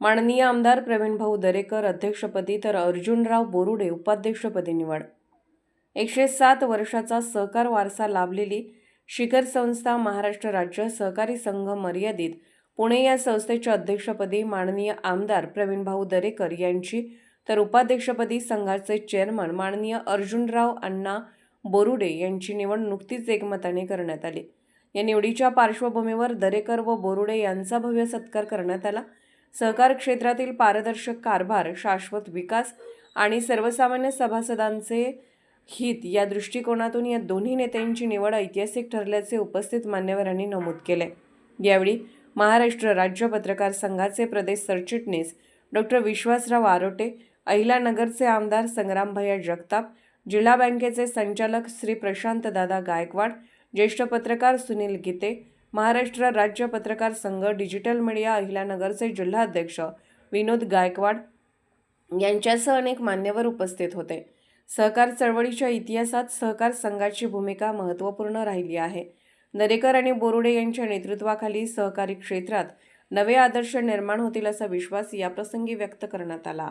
माननीय आमदार प्रवीणभाऊ दरेकर अध्यक्षपदी तर अर्जुनराव बोरुडे उपाध्यक्षपदी निवड. एकशे सात वर्षाचा सहकार वारसा लाभलेली शिखर संस्था महाराष्ट्र राज्य सहकारी संघ मर्यादित पुणे या संस्थेच्या अध्यक्षपदी माननीय आमदार प्रवीणभाऊ दरेकर यांची तर उपाध्यक्षपदी संघाचे चेअरमन माननीय अर्जुनराव अण्णा बोरुडे यांची निवड नुकतीच एकमताने करण्यात आली. या निवडीच्या पार्श्वभूमीवर दरेकर व बोरुडे यांचा भव्य सत्कार करण्यात आला. सहकार क्षेत्रातील पारदर्शक कारभार शाश्वत विकास आणि सर्वसामान्य सभासदांचे हित या दृष्टिकोनातून या दोन्ही नेत्यांची निवड ऐतिहासिक ठरल्याचे उपस्थित मान्यवरांनी नमूद केले. यावेळी महाराष्ट्र राज्य पत्रकार संघाचे प्रदेश सरचिटणीस डॉक्टर विश्वासराव आरोटे अहिलानगरचे आमदार संग्रामभैया जगताप जिल्हा बँकेचे संचालक श्री प्रशांत दादा गायकवाड ज्येष्ठ पत्रकार सुनील गीते महाराष्ट्र राज्य पत्रकार संघ डिजिटल मीडिया अहिल्यानगरचे जिल्हाध्यक्ष विनोद गायकवाड यांच्यासह अनेक मान्यवर उपस्थित होते. सहकार चळवळीच्या इतिहासात सहकार संघाची भूमिका महत्त्वपूर्ण राहिली आहे. दरेकर आणि बोरुडे यांच्या नेतृत्वाखाली सहकारी क्षेत्रात नवे आदर्श निर्माण होतील असा विश्वास याप्रसंगी व्यक्त करण्यात आला.